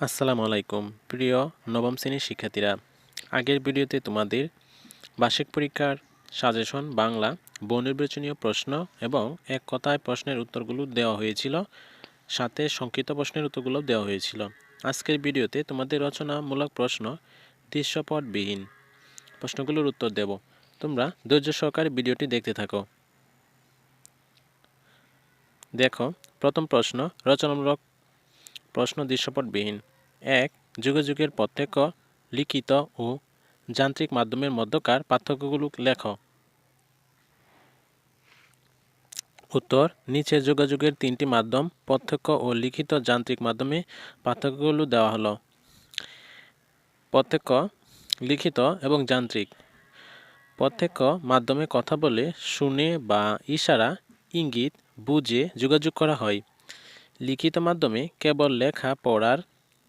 আসসালামু আলাইকুম। প্রিয় নবম শ্রেণির শিক্ষার্থীরা, আগের ভিডিওতে তোমাদের বার্ষিক পরীক্ষার সাজেশন, বাংলা বনির্বাচনীয় প্রশ্ন এবং এক কথায় প্রশ্নের উত্তরগুলো দেওয়া হয়েছিল, সাথে সংক্ষিপ্ত প্রশ্নের উত্তরগুলো দেওয়া হয়েছিল। আজকের ভিডিওতে তোমাদের রচনামূলক প্রশ্ন দৃশ্যপটবিহীন প্রশ্নগুলোর উত্তর দেব। তোমরা ধৈর্য সহকারে ভিডিওটি দেখতে থাকো। দেখো, প্রথম প্রশ্ন, রচনামূলক প্রশ্ন দৃশ্যপটবিহীন এক যুগে যুগের প্রত্যক্ষ, লিখিত ও যান্ত্রিক মাধ্যমের মধ্যকার পার্থক্যগুলো লেখ। উত্তর, নিচে যোগাযোগের তিনটি মাধ্যম, প্রত্যক্ষ ও লিখিত যান্ত্রিক মাধ্যমে পার্থক্যগুলো দেওয়া হলো। প্রত্যক্ষ, লিখিত এবং যান্ত্রিক। প্রত্যক্ষ মাধ্যমে কথা বলে, শুনে বা ইশারা, ইঙ্গিত, বুঝে যোগাযোগ করা হয়। লিখিত মাধ্যমে কেবল লেখা পড়ার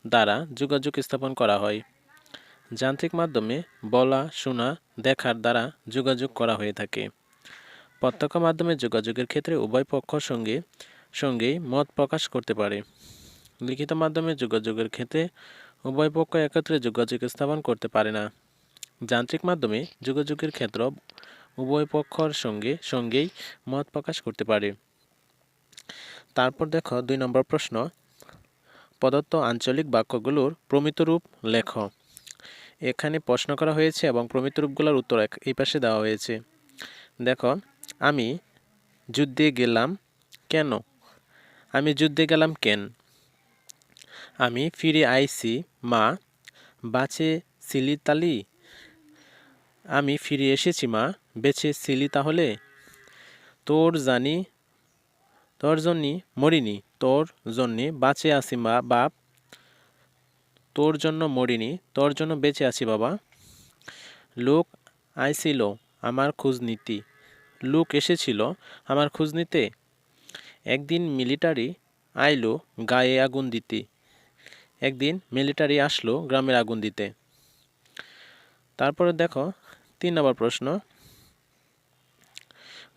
দ্বারা যোগাযোগ স্থাপন করা হয়। যান্ত্রিক মাধ্যমে বলা, শোনা, দেখার দ্বারা যোগাযোগ করা হয়ে থাকে। প্রত্যক্ষ মাধ্যমে যোগাযোগের ক্ষেত্রে উভয় পক্ষ সঙ্গে, সঙ্গেই মত প্রকাশ করতে পারে। লিখিত মাধ্যমে যোগাযোগের ক্ষেত্রে উভয় পক্ষ একত্রে যোগাযোগ স্থাপন করতে পারে না। যান্ত্রিক মাধ্যমে যোগাযোগের ক্ষেত্র উভয় পক্ষর সঙ্গে, সঙ্গেই মত প্রকাশ করতে পারে। তারপর দেখো দুই নম্বর প্রশ্ন, প্রদত্ত আঞ্চলিক বাক্যগুলোর প্রমিত রূপ লেখ। এখানে প্রশ্ন করা হয়েছে এবং প্রমিত রূপগুলোর উত্তর এই পাশে দেওয়া হয়েছে। দেখো, আমি যুদ্ধে গেলাম কেন? আমি যুদ্ধে গেলাম কেন? আমি ফিরে আইছি, মা। বাঁচে ছিলি তালি আমি ফিরে এসেছি, মা। বেঁচে ছিলি তাহলে? তোর জানি তোর জন্যে মরিনি, তোর জন্যে বাঁচে আছি মা, বাপ। তোর জন্য মরিনি, তোর জন্য বেঁচে আছি বাবা। লোক আইছিল আমার খোঁজ নীতি। লোক এসেছিল আমার খোঁজ নিতে। একদিন মিলিটারি আইলো গায়ে আগুন দিতে। একদিন মিলিটারি আসলো গ্রামের আগুন দিতে। তারপরে দেখো, তিন নম্বর প্রশ্ন।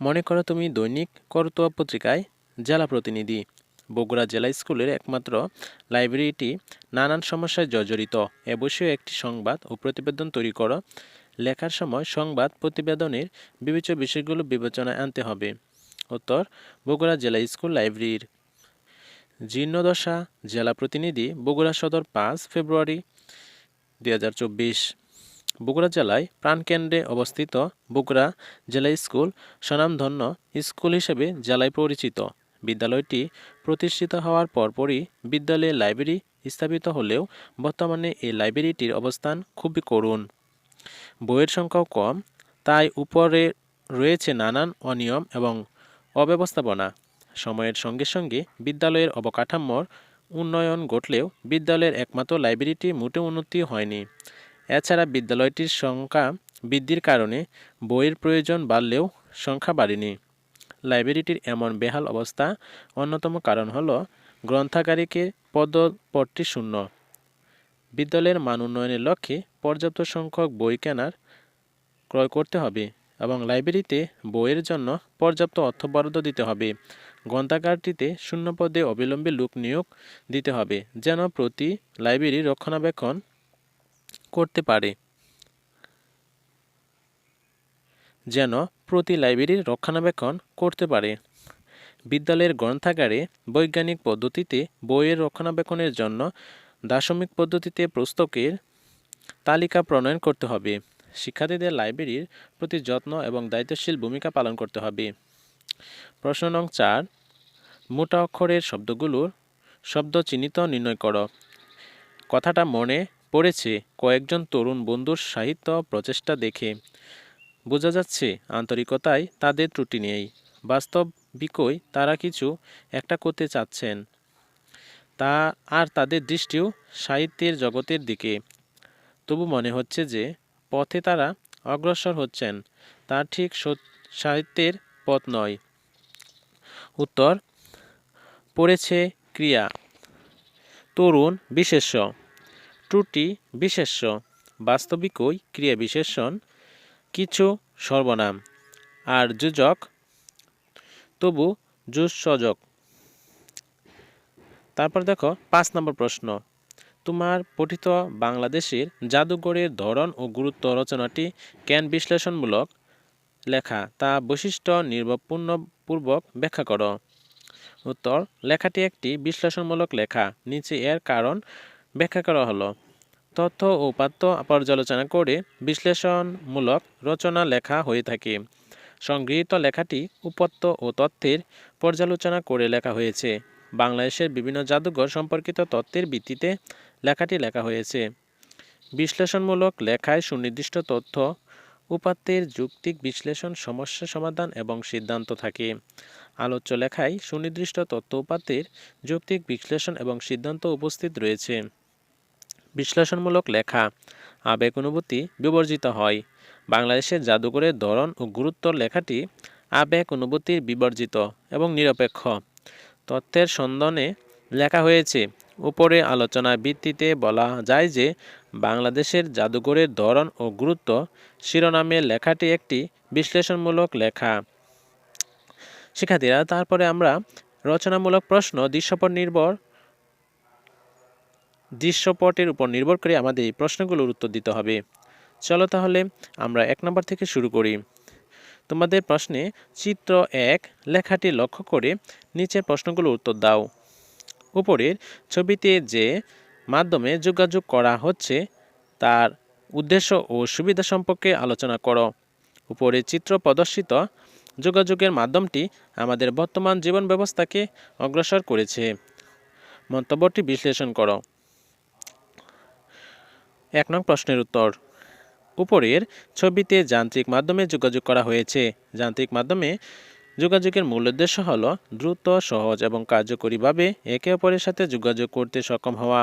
মনে করো তুমি দৈনিক করতোয়া পত্রিকায় জেলা প্রতিনিধি। বগুড়া জেলা স্কুলের একমাত্র লাইব্রেরিটি নানান সমস্যায় জর্জরিত। এ বিষয়ে একটি সংবাদ ও প্রতিবেদন তৈরি করো। লেখার সময় সংবাদ প্রতিবেদনের বিবেচ্য বিষয়গুলো বিবেচনায় আনতে হবে। উত্তর, বগুড়া জেলা স্কুল লাইব্রেরির। জীর্ণদশা, জেলা প্রতিনিধি, বগুড়া সদর পাঁচ ফেব্রুয়ারি দু হাজার চব্বিশ। বগুড়া জেলায় প্রাণকেন্দ্রে অবস্থিত বগুড়া জেলা স্কুল স্বনামধন্য স্কুল হিসেবে জেলায় পরিচিত। বিদ্যালয়টি প্রতিষ্ঠিত হওয়ার পরপরই বিদ্যালয়ে লাইব্রেরি স্থাপিত হলেও বর্তমানে এই লাইব্রেরিটির অবস্থান খুবই করুণ। বইয়ের সংখ্যাও কম, তাই উপরে রয়েছে নানান অনিয়ম এবং অব্যবস্থাপনা। সময়ের সঙ্গে সঙ্গে বিদ্যালয়ের অবকাঠামোর উন্নয়ন ঘটলেও বিদ্যালয়ের একমাত্র লাইব্রেরিটি মোটে উন্নতি হয়নি। এছাড়া বিদ্যালয়টির সংখ্যা বৃদ্ধির কারণে বইয়ের প্রয়োজন বাড়লেও সংখ্যা বাড়েনি। লাইব্রেরিটির এমন বেহাল অবস্থা অন্যতম কারণ হল গ্রন্থাগারিকে পদপটটি শূন্য। বিদ্যালয়ের মান উন্নয়নের লক্ষ্যে পর্যাপ্ত সংখ্যক বই কেনার ক্রয় করতে হবে এবং লাইব্রেরিতে বইয়ের জন্য পর্যাপ্ত অর্থ বরাদ্দ দিতে হবে। গ্রন্থাগারটিতে শূন্য পদে অবিলম্বে লোক নিয়োগ দিতে হবে যেন প্রতি লাইব্রেরি রক্ষণাবেক্ষণ করতে পারে। যেন প্রতি লাইব্রেরির রক্ষণাবেক্ষণ করতে পারে। বিদ্যালয়ের গ্রন্থাগারে বৈজ্ঞানিক পদ্ধতিতে বইয়ের রক্ষণাবেক্ষণের জন্য দার্শনিক পদ্ধতিতে পুস্তকের তালিকা প্রণয়ন করতে হবে। শিক্ষার্থীদের লাইব্রেরির প্রতি যত্ন এবং দায়িত্বশীল ভূমিকা পালন করতে হবে। প্রশ্ন নং চার, মোটা অক্ষরের শব্দগুলোর শব্দ চিহ্নিত নির্ণয় করো। কথাটা মনে পড়েছে কয়েকজন তরুণ বন্ধুর সাহিত্য প্রচেষ্টা দেখে। বোঝা যাচ্ছে আন্তরিকতায় তাদের ত্রুটি নেই। বাস্তবিকই তারা কিছু, একটা করতে চাচ্ছেন। তা আর তাদের দৃষ্টিও সাহিত্যের জগতের দিকে। তবু মনে হচ্ছে যে পথে তারা অগ্রসর হচ্ছেন। তা ঠিক সাহিত্যের পথ নয়। উত্তর, পড়েছে ক্রিয়া। তরুণ বিশেষ্য। ত্রুটি বিশেষ্য। বাস্তবিকই ক্রিয়া বিশেষণ কিছু সর্বনাম। আর যুজক? তবু যুসযোগ তারপর দেখো, পাঁচ নম্বর প্রশ্ন। তোমার পঠিত বাংলাদেশের জাদুঘরের ধরন ও গুরুত্ব রচনাটি জ্ঞান বিশ্লেষণমূলক লেখা। তা বৈশিষ্ট্য নির্ভরপূর্ণপূর্বক ব্যাখ্যা করো। উত্তর, লেখাটি একটি বিশ্লেষণমূলক লেখা। নিচে এর কারণ ব্যাখ্যা করা হলো। তথ্য ও উপাত্ত পর্যালোচনা করে বিশ্লেষণমূলক রচনা লেখা হয়ে থাকে। সংগৃহীত লেখাটি উপাত্ত ও তথ্যের পর্যালোচনা করে লেখা হয়েছে। বাংলাদেশের বিভিন্ন জাদুঘর সম্পর্কিত তথ্যের ভিত্তিতে লেখাটি লেখা হয়েছে। বিশ্লেষণমূলক লেখায় সুনির্দিষ্ট তথ্য, উপাত্তের যুক্তিক বিশ্লেষণ, সমস্যা সমাধান এবং সিদ্ধান্ত থাকে। আলোচ্য লেখায় সুনির্দিষ্ট তথ্য, উপাত্তের যৌক্তিক বিশ্লেষণ এবং সিদ্ধান্ত উপস্থিত রয়েছে। বিশ্লেষণমূলক লেখা। আবেগ অনুভূতি বিবর্জিত হয়। বাংলাদেশের জাদুঘরের ধরন ও গুরুত্ব লেখাটি আবেগ অনুভূতির বিবর্জিত এবং নিরপেক্ষ। তথ্যের সন্ধানে লেখা হয়েছে, উপরে আলোচনার ভিত্তিতে বলা যায় যে বাংলাদেশের জাদুঘরের ধরন ও গুরুত্ব শিরোনামে লেখাটি একটি বিশ্লেষণমূলক লেখা। শিক্ষার্থীরা, তারপরে আমরা রচনামূলক প্রশ্ন, দৃশ্যপট নির্ভর দৃশ্যপটের উপর নির্ভর করে আমাদের এই প্রশ্নগুলোর উত্তর দিতে হবে। চলো তাহলে আমরা এক নম্বর থেকে শুরু করি। তোমাদের প্রশ্নে চিত্র এক লেখাটি লক্ষ্য করে নিচের প্রশ্নগুলোর উত্তর দাও। উপরের ছবিতে যে মাধ্যমে যোগাযোগ করা হচ্ছে, তার উদ্দেশ্য ও সুবিধা সম্পর্কে আলোচনা করো। উপরে চিত্র প্রদর্শিত যোগাযোগের মাধ্যমটি আমাদের বর্তমান জীবন ব্যবস্থাকে অগ্রসর করেছে। মন্তব্যটি বিশ্লেষণ করো। এক নং প্রশ্নের উত্তর। উপরের ছবিতে যান্ত্রিক মাধ্যমে যোগাযোগ করা হয়েছে। যান্ত্রিক মাধ্যমে যোগাযোগের মূল উদ্দেশ্য হল দ্রুত, সহজ এবং কার্যকরীভাবে একে অপরের সাথে যোগাযোগ করতে সক্ষম হওয়া।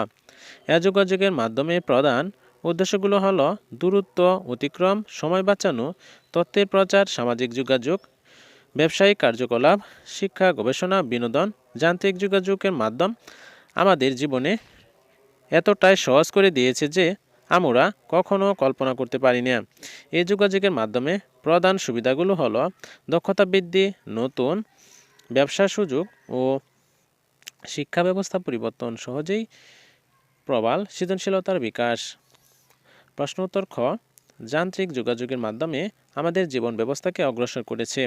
এ যোগাযোগের মাধ্যমে প্রধান উদ্দেশ্যগুলো হলো দূরত্ব, অতিক্রম, সময় বাঁচানো, তথ্যের প্রচার, সামাজিক যোগাযোগ, ব্যবসায়িক কার্যকলাপ, শিক্ষা, গবেষণা, বিনোদন, যান্ত্রিক যোগাযোগের মাধ্যম আমাদের জীবনে এতটাই সহজ করে দিয়েছে যে আমরা কখনো কল্পনা করতে পারি না। এই যোগাযোগের মাধ্যমে প্রধান সুবিধাগুলো হলো দক্ষতা বৃদ্ধি নতুন ব্যবসা সুযোগ ও শিক্ষা ব্যবস্থা পরিবর্তন সহজেই প্রবাল সৃজনশীলতার বিকাশ। প্রশ্ন উত্তর খ, যান্ত্রিক যোগাযোগের মাধ্যমে আমাদের জীবন ব্যবস্থাকে অগ্রসর করেছে।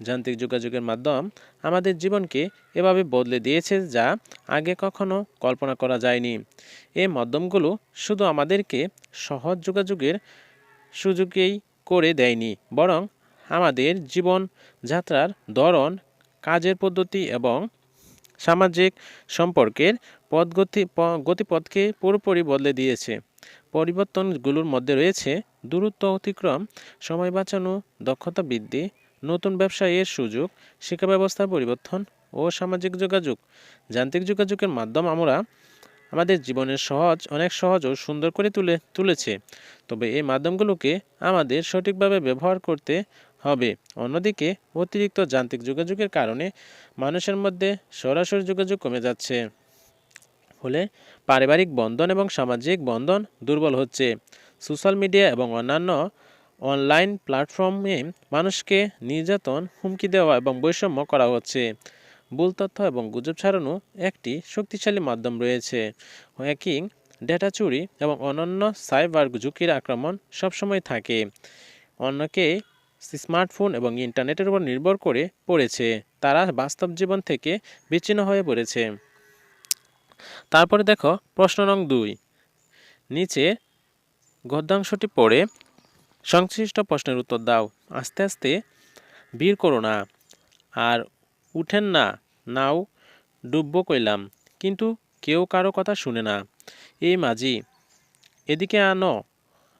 যান্ত্রিক যোগাযোগের মাধ্যম আমাদের জীবনকে এভাবে বদলে দিয়েছে যা আগে কখনো কল্পনা করা যায়নি। এই মাধ্যমগুলো শুধু আমাদেরকে সহজ যোগাযোগের সুযোগেই করে দেয়নি, বরং আমাদের জীবন যাত্রার ধরন, কাজের পদ্ধতি এবং সামাজিক সম্পর্কের পদগতি গতিপথকে পুরোপুরি বদলে দিয়েছে। পরিবর্তনগুলোর মধ্যে রয়েছে দূরত্ব অতিক্রম, সময় বাঁচানো, দক্ষতা বৃদ্ধি নতুন ব্যবসায়ের সুযোগ শিক্ষা ব্যবস্থার পরিবর্তন ও সামাজিক যোগাযোগ। যান্ত্রিক যোগাযোগের মাধ্যম আমরা আমাদের জীবনের সহজ, অনেক সহজ ও সুন্দর করে তুলে, তুলেছে। তবে এই মাধ্যমগুলোকে আমাদের সঠিকভাবে ব্যবহার করতে হবে। অন্যদিকে, অতিরিক্ত যান্ত্রিক যোগাযোগের কারণে মানুষের মধ্যে সরাসরি যোগাযোগ কমে যাচ্ছে। ফলে পারিবারিক বন্ধন এবং সামাজিক বন্ধন দুর্বল হচ্ছে। সোশ্যাল মিডিয়া এবং অন্যান্য অনলাইন প্ল্যাটফর্মে মানুষকে নির্যাতন, হুমকি দেওয়া এবং বৈষম্য করা হচ্ছে। ভুল তথ্য এবং গুজব ছাড়ানো একটি শক্তিশালী মাধ্যম রয়েছে। হ্যাকিং, ডেটা চুরি এবং অন্যান্য সাইবার ঝুঁকির আক্রমণ সবসময় থাকে। অন্যকে স্মার্টফোন এবং ইন্টারনেটের উপর নির্ভর করে পড়েছে। তারা বাস্তব জীবন থেকে বিচ্ছিন্ন হয়ে পড়েছে। তারপরে দেখো প্রশ্ন নং দুই। নিচে গদ্যাংশটি পড়ে সংশ্লিষ্ট প্রশ্নের উত্তর দাও। আস্তে আস্তে বীর করো না। আর উঠেন না। নাও, ডুবব কইলাম। কিন্তু কেউ কারও কথা শুনে না। এই মাঝি, এদিকে আনো।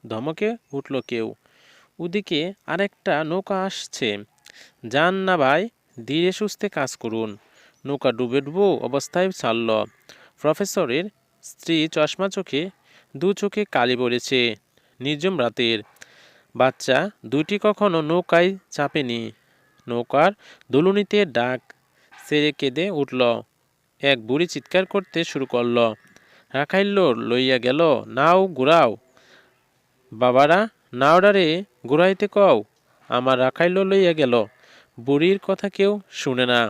ধমকে উঠল কেউ। ওদিকে আরেকটা নৌকা আসছে। যান না ভাই, ধীরে সুস্থে কাজ করুন। নৌকা ডুবে ডুবো অবস্থায় ছাড়ল। প্রফেসরের স্ত্রী চশমা চোখে দু চোখে কালি পড়েছে। নির্জম রাতের বাচ্চা দুটি কখনো নৌকায় চাপেনি। নৌকার দুলুনিতে ডাক সেরে কেঁদে উঠল। এক বুড়ি চিৎকার করতে শুরু করল, রাখাইল লইয়া গেল, নাও ঘুরাও। বাবারা, নাওডারে ঘুরাইতে কও, আমার রাখাইল লইয়া গেল। বুড়ির কথা কেউ শুনে না।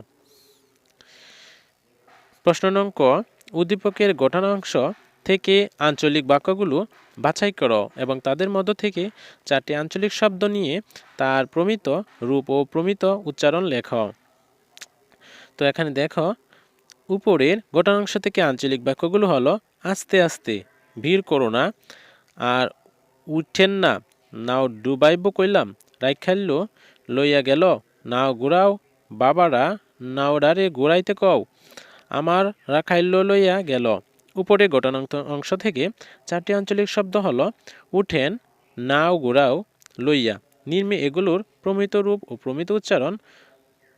প্রশ্ন নঙ্ক উদ্দীপকের ঘটনাংশ থেকে আঞ্চলিক বাক্যগুলো বাছাই করো এবং তাদের মধ্য থেকে চারটি আঞ্চলিক শব্দ নিয়ে তার প্রমিত রূপ ও প্রমিত উচ্চারণ লেখ। তো এখানে দেখো, উপরের ঘটনাংশ থেকে আঞ্চলিক বাক্যগুলো হলো আস্তে আস্তে, ভিড় করো না, আর উঠেন না, নাও ডুবাইব কইলাম রাইখাইল লইয়া গেল, নাও ঘুরাও, বাবারা, নাওডারে ঘুরাইতে কও, আমার রাখাইল লইয়া গেল। উপরে ঘটনাংশ অংশ থেকে চারটি আঞ্চলিক শব্দ হলো উঠেন, নাও ঘুরাও লইয়া। নির্মে এগুলোর প্রমিত রূপ ও প্রমিত উচ্চারণ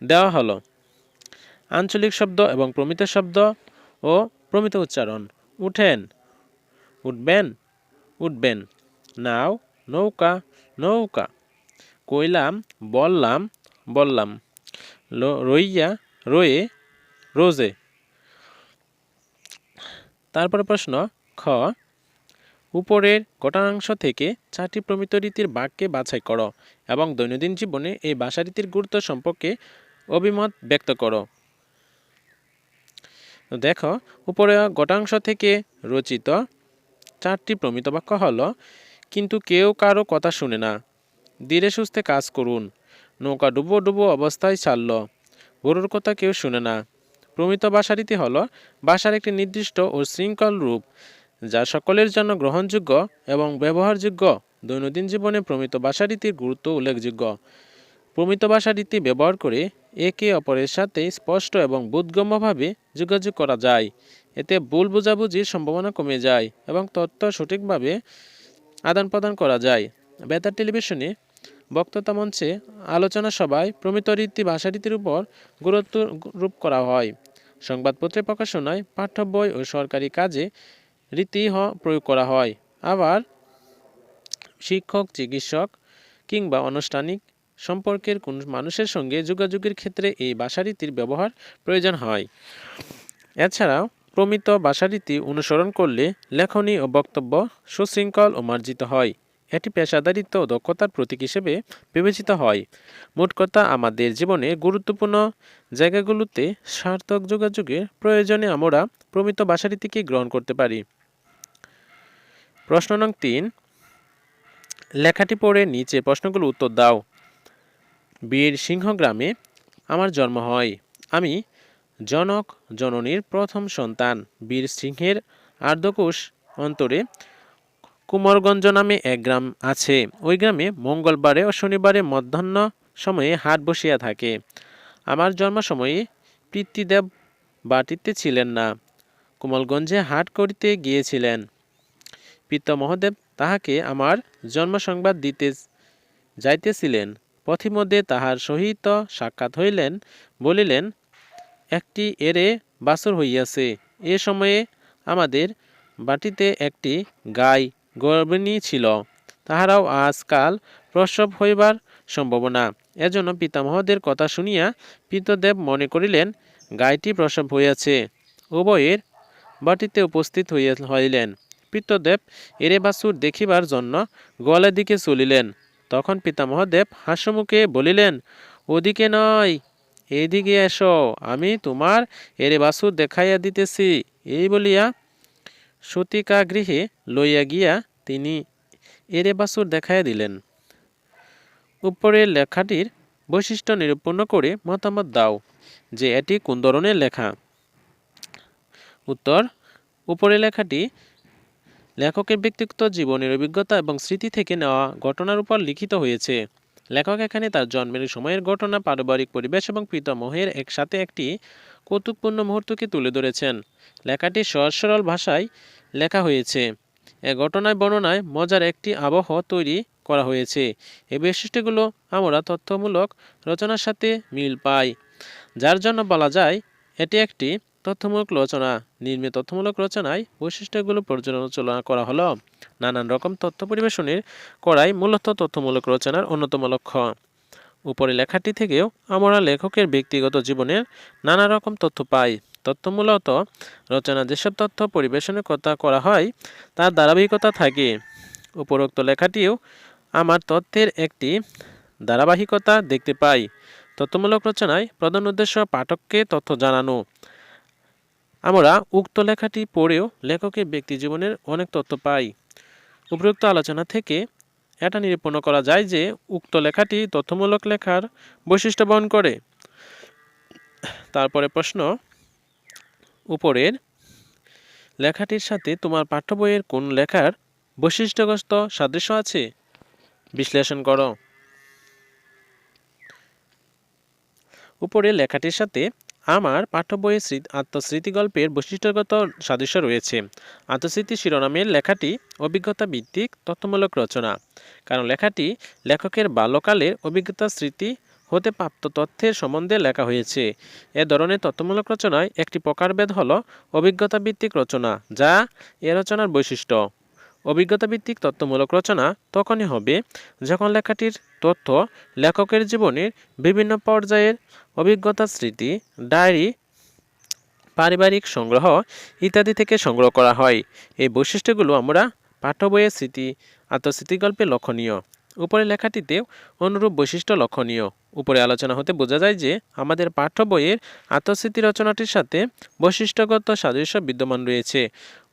দেওয়া হলো। আঞ্চলিক শব্দ এবং প্রমিত শব্দ ও প্রমিত উচ্চারণ উঠেন, উঠবেন উঠবেন। নাও, নৌকা নৌকা। কইলাম, বললাম বললাম। রইয়া, রয়ে, রোজে। তারপরে প্রশ্ন, খ, উপরের ঘটনাংশ থেকে চারটি প্রমিত রীতির বাক্যে বাছাই করো এবং দৈনন্দিন জীবনে এই ভাষারীতির গুরুত্ব সম্পর্কে অভিমত ব্যক্ত করো। দেখো উপরে ঘটাংশ থেকে রচিত চারটি প্রমিত বাক্য হল, কিন্তু কেউ কারও কথা শুনে না। ধীরে সুস্থে কাজ করুন। নৌকা ডুবো ডুবো অবস্থায় ছাড়ল। গরুর কথা কেউ শুনে না। প্রমিত ভাষারীতি হল ভাষার একটি নির্দিষ্ট ও শৃঙ্খল রূপ, যা সকলের জন্য গ্রহণযোগ্য এবং ব্যবহারযোগ্য দৈনন্দিন জীবনে প্রমিত ভাষারীতির গুরুত্ব উল্লেখযোগ্য। প্রমিত ভাষারীতি ব্যবহার করে একে অপরের সাথে স্পষ্ট এবং বোধগম্যভাবে যোগাযোগ করা যায়। এতে ভুল বোঝাবুঝির সম্ভাবনা কমে যায় এবং তথ্য সঠিকভাবে আদান প্রদান করা যায়। বেতার টেলিভিশনে বক্তৃতা মঞ্চে আলোচনা সভায় প্রমিত রীতি ভাষারীতির উপর গুরুত্ব রূপ করা হয়। সংবাদপত্রে প্রকাশনায় পাঠ্য বই ও সরকারি কাজে রীতি প্রয়োগ করা হয়। আবার শিক্ষক, চিকিৎসক কিংবা আনুষ্ঠানিক সম্পর্কের কোন মানুষের সঙ্গে যোগাযোগের ক্ষেত্রে এই ভাষারীতির ব্যবহার প্রয়োজন হয়? এছাড়াও, প্রমিত ভাষারীতি অনুসরণ করলে লেখনী ও বক্তব্য সুশৃঙ্খল ও মার্জিত হয়। এটি পেশাদারিত্ব ও দক্ষতার প্রতীক হিসেবে বিবেচিত হয়। মোট কথা, আমাদের জীবনে গুরুত্বপূর্ণ জায়গাগুলোতে সার্থক যোগাযোগের প্রয়োজনে আমরা প্রমিত ভাষারীতিকে গ্রহণ করতে পারি। প্রশ্ন নং তিন। লেখাটি পড়ে নিচে প্রশ্নগুলো উত্তর দাও। বীর সিংহ গ্রামে আমার জন্ম হয়। আমি জনক জননীর প্রথম সন্তান। বীর সিংহের আর্ধকোষ অন্তরে কুমারগঞ্জ নামে এক গ্রাম আছে। ওই গ্রামে মঙ্গলবারে ও শনিবারে মধ্যাহ্ন সময়ে হাট বসিয়া থাকে। আমার জন্ম সময়ে পিতৃদেব বাটিতে ছিলেন না। কোমলগঞ্জে হাট করিতে গিয়েছিলেন। মহদেব তাহাকে আমার জন্ম সংবাদ দিতে যাইতেছিলেন। পথিমধ্যে তাহার সহিত সাক্ষাৎ হইলেন, বলিলেন, একটি এরে বাসর হইয়াছে। এ সময়ে আমাদের বাটিতে একটি গাই গর্ভিণী ছিল তাহারাও আজকাল প্রসব হইবার সম্ভাবনা। এজন্য পিতামহদের কথা শুনিয়া পিতদেব মনে করিলেন গাইটি প্রসব হইয়াছে। উভয়ের বাটিতে উপস্থিত হইয়া হইলেন। পিতদেব এরে বাসুর দেখিবার জন্য গোয়ালের দিকে চলিলেন। তখন পিতামহদেব হাস্যমুখে বলিলেন, ওদিকে নয় এইদিকে এসো, আমি তোমার এরে বাসুর দেখাইয়া দিতেছি। এই বলিয়া সতিকা গৃহে লইয়া গিয়া তিনি এরে বাসুর দেখাইয়া দিলেন। উপরের লেখাটির বৈশিষ্ট্য নিরূপণ করে মতামত দাও যে এটি কোন ধরনের লেখা। উত্তর, উপরের লেখাটি লেখকের ব্যক্তিগত জীবনের অভিজ্ঞতা এবং স্মৃতি থেকে নেওয়া ঘটনার উপর লিখিত হয়েছে। লেখক এখানে তার জন্মের সময়ের ঘটনা, পারিবারিক পরিবেশ এবং পিতামহের একসাথে একটি কৌতুকপূর্ণ মুহূর্তকে তুলে ধরেছেন। লেখাটি সহজ সরল ভাষায় লেখা হয়েছে। এ ঘটনায় বর্ণনায় মজার একটি আবহ তৈরি করা হয়েছে। এই বৈশিষ্ট্যগুলো আমরা তথ্যমূলক রচনার সাথে মিল পাই। যার জন্য বলা যায়, এটি একটি তথ্যমূলক রচনা। নির্মিত তথ্যমূলক রচনায় বৈশিষ্ট্যগুলো পর্যালোচনা করা হলো। নানান রকম তথ্য পরিবেশনের করাই মূলত তথ্যমূলক রচনার অন্যতম লক্ষ্য। উপরে লেখাটি থেকেও আমরা লেখকের ব্যক্তিগত জীবনের নানা রকম তথ্য পাই। তথ্য মূলত রচনা যেসব তথ্য পরিবেশনের কথা করা হয়, তার ধারাবাহিকতা থাকে। উপরোক্ত লেখাটিও আমার তথ্যের একটি ধারাবাহিকতা দেখতে পাই। তথ্যমূলক রচনায় প্রধান উদ্দেশ্য পাঠককে তথ্য জানানো। আমরা উক্ত লেখাটি পড়েও লেখকের ব্যক্তি জীবনের অনেক তথ্য পাই। উপরোক্ত আলোচনা থেকে এটা নিরূপণ করা যায় যে উক্ত লেখাটি তথ্যমূলক লেখার বৈশিষ্ট্য বহন করে। তারপরে প্রশ্ন, উপরের লেখাটির সাথে তোমার পাঠ্য বইয়ের কোন লেখার বৈশিষ্ট্যগ্রস্ত সাদৃশ্য আছে? বিশ্লেষণ করো। উপরে লেখাটির সাথে আমার পাঠ্য স্মৃতি আত্মস্মৃতি গল্পের বৈশিষ্ট্যগত সাদৃশ্য রয়েছে। আত্মস্মৃতি শিরোনামের লেখাটি অভিজ্ঞতা ভিত্তিক তথ্যমূলক রচনা। কারণ লেখাটি লেখকের বাল্যকালের অভিজ্ঞতা স্মৃতি হতে প্রাপ্ত তথ্যের সম্বন্ধে লেখা হয়েছে। এ ধরনের তথ্যমূলক রচনায় একটি প্রকারভেদ হল অভিজ্ঞতা ভিত্তিক রচনা, যা এ রচনার বৈশিষ্ট্য। অভিজ্ঞতা ভিত্তিক তথ্যমূলক রচনা তখনই হবে যখন লেখাটির তথ্য লেখকের জীবনের বিভিন্ন পর্যায়ের অভিজ্ঞতা, স্মৃতি, ডায়েরি, পারিবারিক সংগ্রহ ইত্যাদি থেকে সংগ্রহ করা হয়। এই বৈশিষ্ট্যগুলো আমরা পাঠ্য বইয়ের স্মৃতি, আত্মস্মৃতি গল্পে লক্ষণীয়। উপরে লেখাটিতে অনুরূপ বৈশিষ্ট্য লক্ষণীয়। উপরে আলোচনা হতে বোঝা যায় যে আমাদের পাঠ্য বইয়ের আত্মস্মৃতি রচনাটির সাথে বৈশিষ্ট্যগত সাদৃশ্য বিদ্যমান রয়েছে।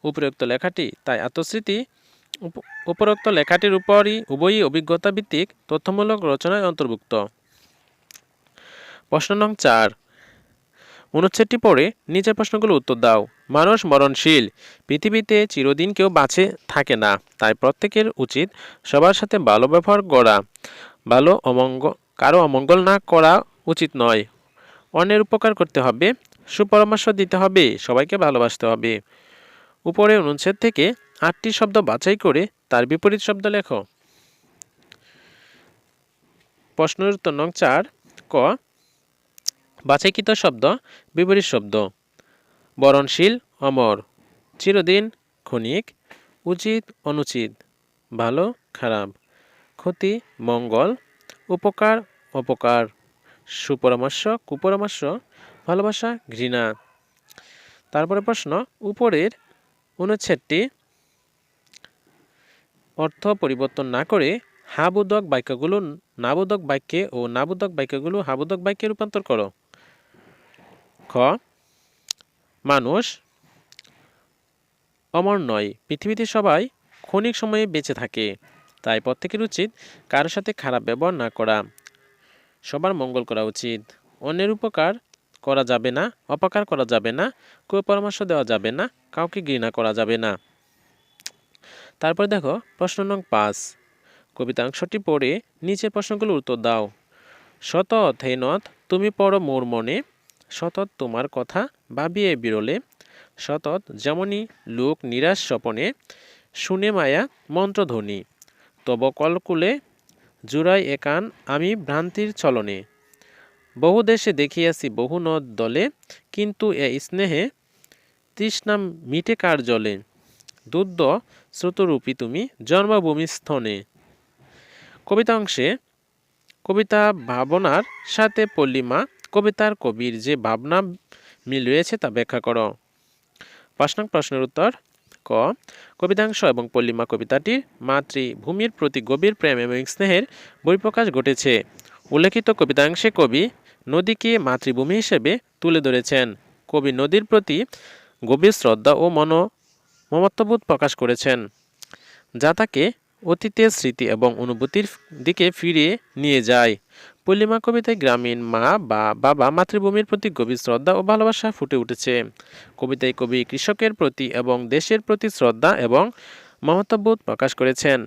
উপরোক্ত লেখাটি তাই আত্মস্মৃতি উপরোক্ত লেখাটির উপরই উভয়ই অভিজ্ঞতা ভিত্তিক তথ্যমূলক রচনায় অন্তর্ভুক্ত। প্রশ্ন নং চার। অনুচ্ছেদটি পড়ে নিচের প্রশ্নগুলো উত্তর দাও। মানুষ মরণশীল। পৃথিবীতে চিরদিন কেউ বাঁচে, থাকে না। তাই প্রত্যেকের উচিত সবার সাথে ভালো ব্যবহার করা। ভালো অমঙ্গ কারও অমঙ্গল না করা উচিত নয়। অন্যের উপকার করতে হবে, সুপরামর্শ দিতে হবে, সবাইকে ভালোবাসতে হবে। উপরে অনুচ্ছেদ থেকে আটটি শব্দ বাছাই করে তার বিপরীত শব্দ লেখো। প্রশ্নের উত্তর নং চার, ক, বাছাইকৃত শব্দ, বিপরীত শব্দ। বরণশীল, অমর। চিরদিন ক্ষণিক, উচিত, অনুচিত, ভালো, খারাপ। ক্ষতি, মঙ্গল, উপকার, অপকার। সুপরামর্শ, কুপরামর্শ, ভালোবাসা, ঘৃণা। তারপরে প্রশ্ন, উপরের অনুচ্ছেদটি অর্থ পরিবর্তন না করে হাবোধক বাক্যগুলো নাবোধক বাক্যে ও নাবোধক বাক্যগুলো হাবোধক বাক্যে রূপান্তর করো। খ, মানুষ অমর নয়, পৃথিবীতে সবাই ক্ষণিক সময়ে বেঁচে থাকে, তাই প্রত্যেকের উচিত কারোর সাথে খারাপ ব্যবহার না করা। সবার মঙ্গল করা উচিত, অন্যের উপকার করা যাবে না, অপকার করা যাবে না কেউ পরামর্শ দেওয়া যাবে না, কাউকে ঘৃণা করা যাবে না। তারপর দেখো প্রশ্ন নং পাঁচ। কবিতাংশটি পড়ে নিচের প্রশ্নগুলোর উত্তর দাও। শত হেনত তুমি পড়ো মোর মনে। শতৎ তোমার কথা ভাবিয়ে বিরলে। শতৎ যেমনই লোক নিরাশ স্বপনে, শুনে মায়া মন্ত্রধ্বনি। তব কলকুলে জুড়াই একান আমি ভ্রান্তির চলনে। বহু দেশে দেখিয়াছি বহু নদ দলে, কিন্তু এ স্নেহে তৃষ্ণা মিটে কার জলে। দুধ স্রোতরূপী তুমি জন্মভূমি স্থনে। কবিতা অংশে কবিতা ভাবনার সাথে পল্লিমা, কবিতার কবির যে ভাবনা মিল রয়েছে তা ব্যাখ্যা করো। পাঁচ প্রশ্নের উত্তর, ক, কবিতাংশ এবং পল্লিমা কবিতাটির মাতৃভূমির প্রতি গভীর প্রেম এবং স্নেহের বহিঃপ্রকাশ ঘটেছে। উল্লেখিত কবিতাংশে কবি নদীকে মাতৃভূমি হিসেবে তুলে ধরেছেন। কবি নদীর প্রতি গভীর শ্রদ্ধা ও মন মমত্ববোধ প্রকাশ করেছেন। যা তাকে অতীতের স্মৃতি এবং অনুভূতির দিকে ফিরিয়ে নিয়ে যায়। পূর্ণিমা কবিতায় গ্রামীণ মা বা বাবা মাতৃভূমির প্রতি গভীর শ্রদ্ধা ও ভালোবাসা ফুটে উঠেছে। কবিতায় কবি কৃষকের প্রতি এবং দেশের প্রতি শ্রদ্ধা এবং মমতাবোধ প্রকাশ করেছেন।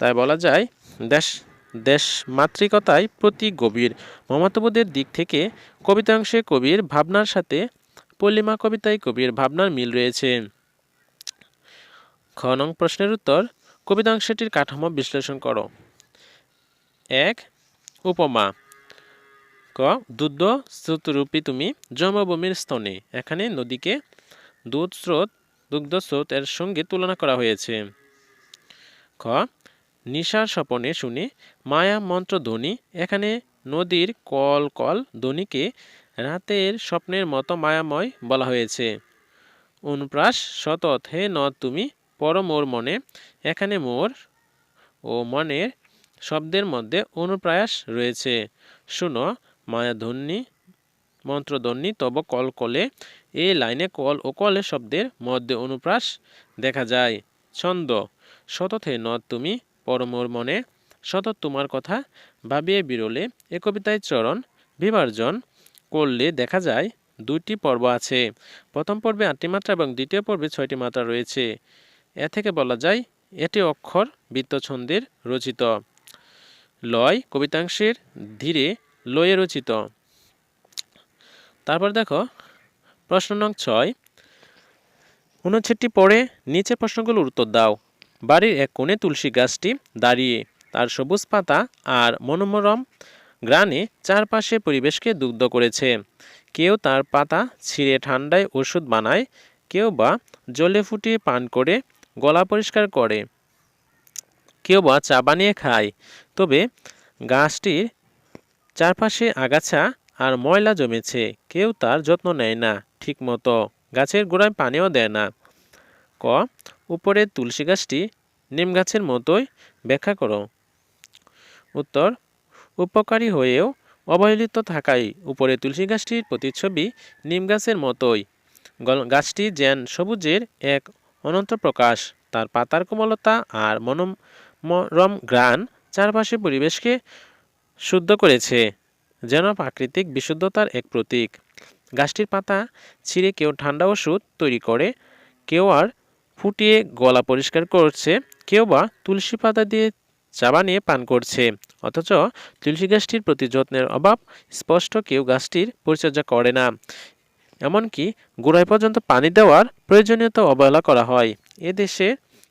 তাই বলা যায়, দেশ দেশ মাতৃকতায় প্রতি গভীর মমতাবোধের দিক থেকে কবিতাংশে কবির ভাবনার সাথে পল্লিমা কবিতায় কবির ভাবনার মিল রয়েছে। খ নং প্রশ্নের উত্তর, কবিতাংশটির কাঠামো বিশ্লেষণ করো। এক, উপমা। ক দুধ স্রোতরূপী তুমি জন্মভূমির স্তনে। এখানে নদীকে দুধ স্রোত, দুগ্ধ স্রোত এর সঙ্গে তুলনা করা হয়েছে। খ, নিশার স্বপনে শুনে, মায়া মন্ত্র ধ্বনি। এখানে নদীর কল কল ধ্বনিকে রাতের স্বপ্নের মতো মায়াময় বলা হয়েছে। অনুপ্রাস, সতত, হে নদ তুমি পরমোর মনে, এখানে মোর ও মনের শব্দের মধ্যে অনুপ্রায়াস রয়েছে। শুনো মায়াধ্বনি মন্ত্রধ্বনি তব কলকলে এই লাইনে কল ও কলে শব্দের মধ্যে অনুপ্রাস দেখা যায়। ছন্দ শতথে ন তুমি পরমোর মনে শত তোমার কথা ভাবিয়ে বিরলে, এ কবিতায় চরণ বিভার্জন করলে দেখা যায় দুইটি পর্ব আছে। প্রথম পর্বে আটটি মাত্রা এবং দ্বিতীয় পর্বে ছয়টি মাত্রা রয়েছে। এ থেকে বলা যায়, এটি অক্ষর বৃত্তছন্দের রচিত। লয় কবিতাংশের ধীরে লয়ে রচিত। তারপর দেখো, প্রশ্ন নং ছয়। অনুচ্ছেদটি পড়ে নিচে প্রশ্নগুলোর উত্তর দাও। বাড়ির এক কোণে তুলসী গাছটি দাঁড়িয়ে, তার সবুজ পাতা আর মনোমরম গ্রানে চারপাশে পরিবেশকে দুগ্ধ করেছে। কেউ তার পাতা ছিঁড়ে ঠান্ডায় ওষুধ বানায়, কেউ বা জলে ফুটিয়ে পান করে গলা পরিষ্কার করে। কেউ বা চা বানিয়ে খায়, তবে গাছটির চারপাশে আগাছা আর ময়লা জমেছে, কেউ তার যত্ন নেয় না, ঠিকমতো গাছের গোড়ায় পানিও দেয় না। ক, উপরে তুলসী গাছটি নিম গাছের মতোই ব্যাখ্যা করো। উত্তর, উপকারী হয়েও অবহেলিত থাকায় উপরে তুলসী গাছটির প্রতিচ্ছবি নিম গাছের মতোই। গাছটি যেন সবুজের এক অনন্ত প্রকাশ, তার পাতার কোমলতা আর মনোমরম গ্রান চারপাশে পরিবেশকে শুদ্ধ করেছে, যেন প্রাকৃতিক বিশুদ্ধতার এক প্রতীক। গাছটির পাতা ছিঁড়ে কেউ ঠান্ডা ওষুধ তৈরি করে, কেউ আর ফুটিয়ে গলা পরিষ্কার করছে, কেউ বা তুলসী পাতা দিয়ে চা বানিয়ে পান করছে, অথচ তুলসী গাছটির প্রতি যত্নের অভাব স্পষ্ট কেউ গাছটির পরিচর্যা করে না। এমনকি গোড়ায় পর্যন্ত পানি দেওয়ার প্রয়োজনীয়তা অবহেলা করা হয়। এ দেশে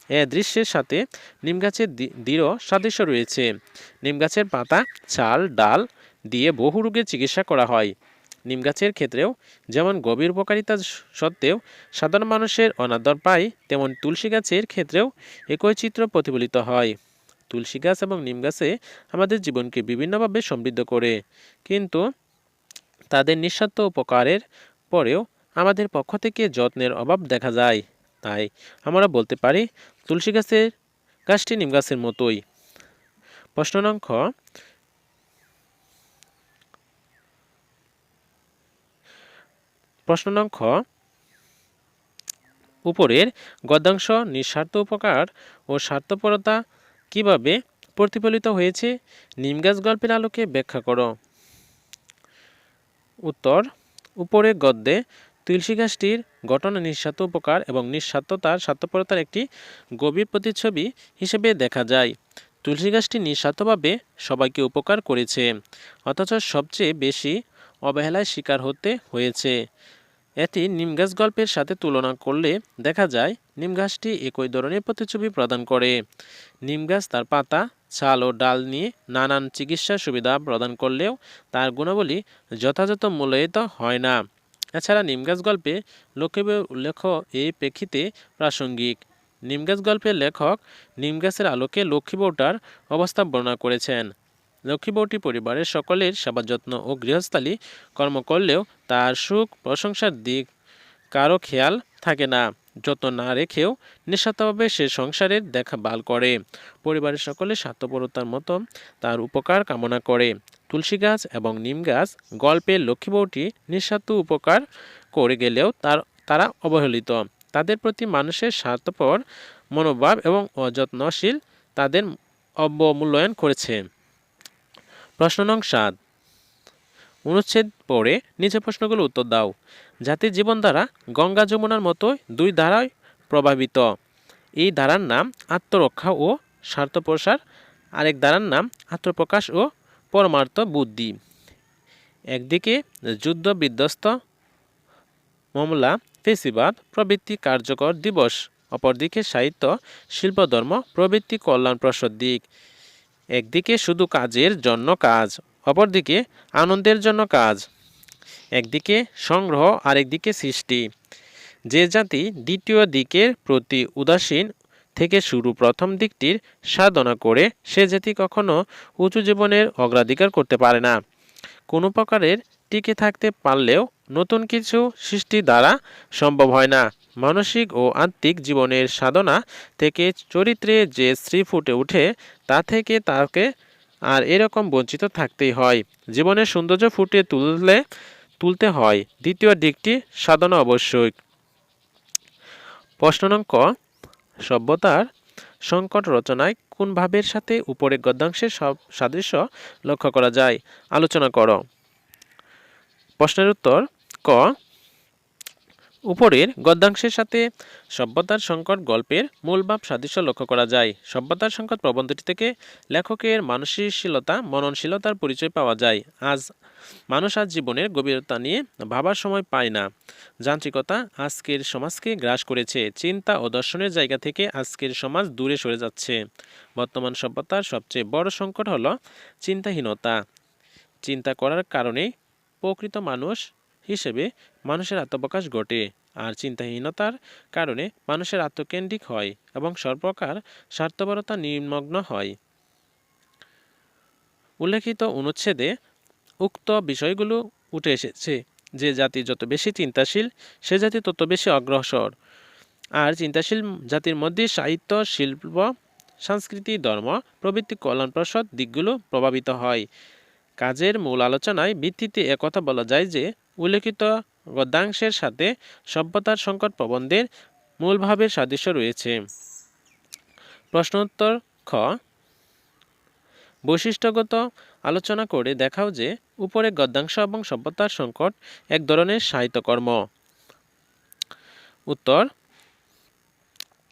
এ দৃশ্যের সাথে নিম গাছের দৃঢ় সাদৃশ্য রয়েছে। নিম গাছের পাতা, ছাল, ডাল দিয়ে বহু রোগের চিকিৎসা করা হয়। নিম গাছের ক্ষেত্রেও যেমন গভীর উপকারিতা সত্ত্বেও সাধারণ মানুষের অনাদর পায়, তেমন তুলসী গাছের ক্ষেত্রেও একই চিত্র প্রতিফলিত হয়। তুলসী গাছ এবং নিম গাছে আমাদের জীবনকে বিভিন্নভাবে সমৃদ্ধ করে। কিন্তু তাদের নিঃস্বার্থ উপকারের পরেও আমাদের পক্ষ থেকে যত্নের অভাব দেখা যায়। তাই আমরা বলতে পারি, তুলসী গাছের গাছটি নিম গাছের মতোই। প্রশ্ন নং খ প্রশ্ন নং খ উপরের গদ্যাংশ নিঃস্বার্থ উপকার ও স্বার্থপরতা কীভাবে প্রতিফলিত হয়েছে? নিমগাছ গল্পের আলোকে ব্যাখ্যা করো। উত্তর উপরে গদ্যে তুলসী গাছটির ঘটনা নিঃস্বার্থ উপকার এবং নিঃস্বার্থতার স্বার্থপরতার একটি গভীর প্রতিচ্ছবি হিসেবে দেখা যায়। তুলসী গাছটি নিঃস্বার্থভাবে সবাইকে উপকার করেছে, অথচ সবচেয়ে বেশি অবহেলায় শিকার হতে হয়েছে। এটি নিমগাছ গল্পের সাথে তুলনা করলে দেখা যায়, নিম গাছটি একই ধরনের প্রতিচ্ছবি প্রদান করে। নিম গাছ তার পাতা ছাল ও ডাল নিয়ে নানান চিকিৎসা সুবিধা প্রদান করলেও তার গুণাবলী যথাযথ মূল্যায়িত হয় না। এছাড়া নিমগাছ গল্পে লক্ষ্মীবউয়ের উল্লেখ এই প্রেক্ষিতে প্রাসঙ্গিক। নিমগাছ গল্পের লেখক নিমগাছের আলোকে লক্ষ্মী বউটার অবস্থা বর্ণনা করেছেন। লক্ষ্মী বউটি পরিবারের সকলের সেবা যত্ন ও গৃহস্থালী কর্ম করলেও তার সুখ প্রশংসার দিক কারও খেয়াল থাকে না। যত্ন না রেখেও নিঃস্বার্থভাবে সে সংসারের দেখা বাল করে। পরিবারের সকলে স্বার্থপরতার মতো তার উপকার কামনা করে। তুলসী গাছ এবং নিম গাছ গল্পে লক্ষ্মী বউটি নিঃস্বার্থ উপকার করে গেলেও তার, তারা অবহেলিত। তাদের প্রতি মানুষের স্বার্থপর, মনোভাব এবং অযত্নশীল তাদের অবমূল্যায়ন করেছে। প্রশ্ন নং সাত। অনুচ্ছেদ পড়ে নিচে প্রশ্নগুলো উত্তর দাও। জাতির জীবন দ্বারা গঙ্গা যমুনার মতো দুই ধারায় প্রভাবিত। এই ধারার নাম আত্মরক্ষা ও স্বার্থপ্রসার, আরেক ধারার নাম আত্মপ্রকাশ ও পরমার্থ বুদ্ধি। একদিকে যুদ্ধ বিধ্বস্ত মামলা ফেসিবাদ প্রভৃতি কার্যকর দিবস, অপরদিকে সাহিত্য, শিল্পধর্ম প্রভৃতি কল্যাণপ্রসদ দিক। একদিকে শুধু কাজের জন্য কাজ, অপরদিকে আনন্দের জন্য কাজ। একদিকে সংগ্রহ, আরেকদিকে সৃষ্টি। যে জাতি দ্বিতীয় দিকের প্রতি উদাসীন থেকে শুরু প্রথম দিকটির সাধনা করে, সে জাতি কখনো উঁচু জীবনের অগ্রাধিকার করতে পারে না। কোনো প্রকারের টিকে থাকতে পারলেও নতুন কিছু সৃষ্টি দ্বারা সম্ভব হয় না। মানসিক ও আত্মিক জীবনের সাধনা থেকে চরিত্রে যে শ্রী ফুটে ওঠে, তা থেকে তাকে আর এরকম বঞ্চিত থাকতেই হয়। জীবনের সৌন্দর্য ফুটিয়ে তুললে তুলতে হয়। দ্বিতীয় দিকটি, সাধনা আবশ্যক। প্রশ্ন নং ক, সভ্যতার সংকট রচনায় কোন ভাবের সাথে উপরে গদ্যাংশের সব সাদৃশ্য লক্ষ্য করা যায়? আলোচনা করো। প্রশ্নের উত্তর, ক উপরের গদ্যাংশের সাথে সভ্যতার সংকট গল্পের মূল ভাব সাদৃশ্য লক্ষ্য করা যায়। সভ্যতার সংকট প্রবন্ধটি থেকে লেখকের মানসিকশীলতা মননশীলতার পরিচয় পাওয়া যায়। আজ মানুষ আজ জীবনের গভীরতা নিয়ে ভাবার সময় পায় না। যান্ত্রিকতা আজকের সমাজকে গ্রাস করেছে। চিন্তা ও দর্শনের জায়গা থেকে আজকের সমাজ দূরে সরে যাচ্ছে। বর্তমান সভ্যতার সবচেয়ে বড় সংকট হলো চিন্তাহীনতা। চিন্তা করার কারণে প্রকৃত মানুষ হিসেবে মানুষের আত্মপ্রকাশ ঘটে আর চিন্তাহীনতার কারণে মানুষের আত্মকেন্দ্রিক হয় এবং সর্বপ্রকার স্বার্থপরতা নিমগ্ন হয়। উল্লেখিত অনুচ্ছেদে উক্ত বিষয়গুলো উঠে এসেছে যে জাতি যত বেশি চিন্তাশীল, সে জাতি তত বেশি অগ্রসর। আর চিন্তাশীল জাতির মধ্যে সাহিত্য, শিল্প, সংস্কৃতি, ধর্ম, প্রভৃতি কল্যাণ কল্যাণপ্রসদ দিকগুলো প্রভাবিত হয়। কাজের মূল আলোচনায় ভিত্তিতে একথা বলা যায় যে উল্লেখিত গদ্যাংশের সাথে সভ্যতার সংকট প্রবন্ধের মূলভাবের সাদৃশ্য রয়েছে। প্রশ্নোত্তর খ, বৈশিষ্ট্যগত আলোচনা করে দেখাও যে উপরে গদ্যাংশ এবং সভ্যতার সংকট এক ধরনের সাহিত্যকর্ম। উত্তর,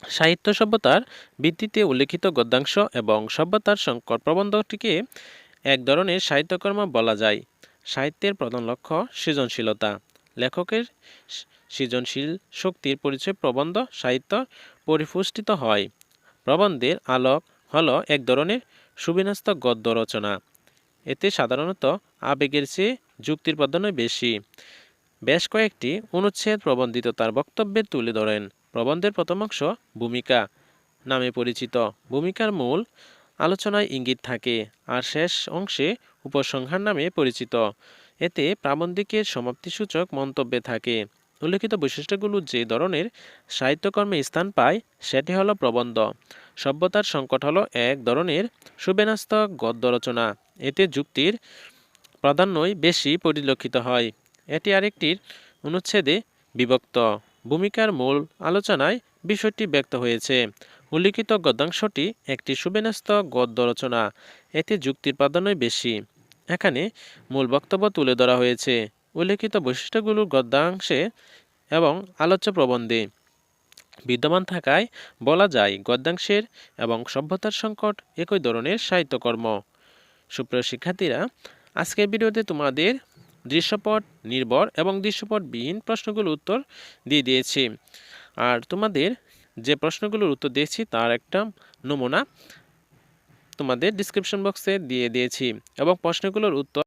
সাহিত্য সভ্যতার ভিত্তিতে উল্লেখিত গদ্যাংশ এবং সভ্যতার সংকট প্রবন্ধটিকে এক ধরনের সাহিত্যকর্ম বলা যায়। সাহিত্যের প্রধান লক্ষ্য সৃজনশীলতা। লেখকের সৃজনশীল শক্তির পরিচয় প্রবন্ধ সাহিত্য পরিপুষ্টিত হয়। প্রবন্ধের আলোক হলো এক ধরনের সুবিন্যস্ত গদ্য রচনা। এতে সাধারণত আবেগের চেয়ে যুক্তির প্রাধান্য বেশি। বেশ কয়েকটি অনুচ্ছেদ প্রবন্ধিত তার বক্তব্যে তুলে ধরেন। প্রবন্ধের প্রথমাংশ ভূমিকা নামে পরিচিত। ভূমিকার মূল আলোচনায় ইঙ্গিত থাকে। আর শেষ অংশে উপসংহার নামে পরিচিত। এতে প্রাবন্ধিকের সমাপ্তিসূচক মন্তব্যে থাকে। উল্লেখিত বৈশিষ্ট্যগুলো যে ধরনের সাহিত্যকর্মে স্থান পায়, সেটি হলো প্রবন্ধ। সভ্যতার সংকট হলো এক ধরনের সুবেনাস্ত গদ্য রচনা এতে যুক্তির প্রাধান্যই বেশি পরিলক্ষিত হয়। এটি আরেকটির অনুচ্ছেদে বিভক্ত। ভূমিকার মূল আলোচনায় বিষয়টি ব্যক্ত হয়েছে। উল্লিখিত গদ্যাংশটি একটি সুবেনাস্ত গদ্য রচনা এতে যুক্তির প্রাধান্যই বেশি। এখানে মূল বক্তব্য তুলে ধরা হয়েছে। উল্লেখিত বৈশিষ্ট্যগুলো গদ্যাংশে এবং আলোচ্য প্রবন্ধে বিদ্যমান থাকায় বলা যায় গদ্যাংশের এবং সভ্যতার সংকট একই ধরনের সাহিত্যকর্ম। সুপ্রিয় শিক্ষার্থীরা, আজকের ভিডিওতে তোমাদের দৃশ্যপট নির্ভর এবং দৃশ্যপটবিহীন প্রশ্নগুলোর উত্তর দিয়ে দিয়েছি। আর তোমাদের যে প্রশ্নগুলোর উত্তর দিয়েছি তার একটা নমুনা তোমাদের ডিসক্রিপশন বক্সে দিয়ে দিয়েছি। এবং প্রশ্নগুলোর উত্তর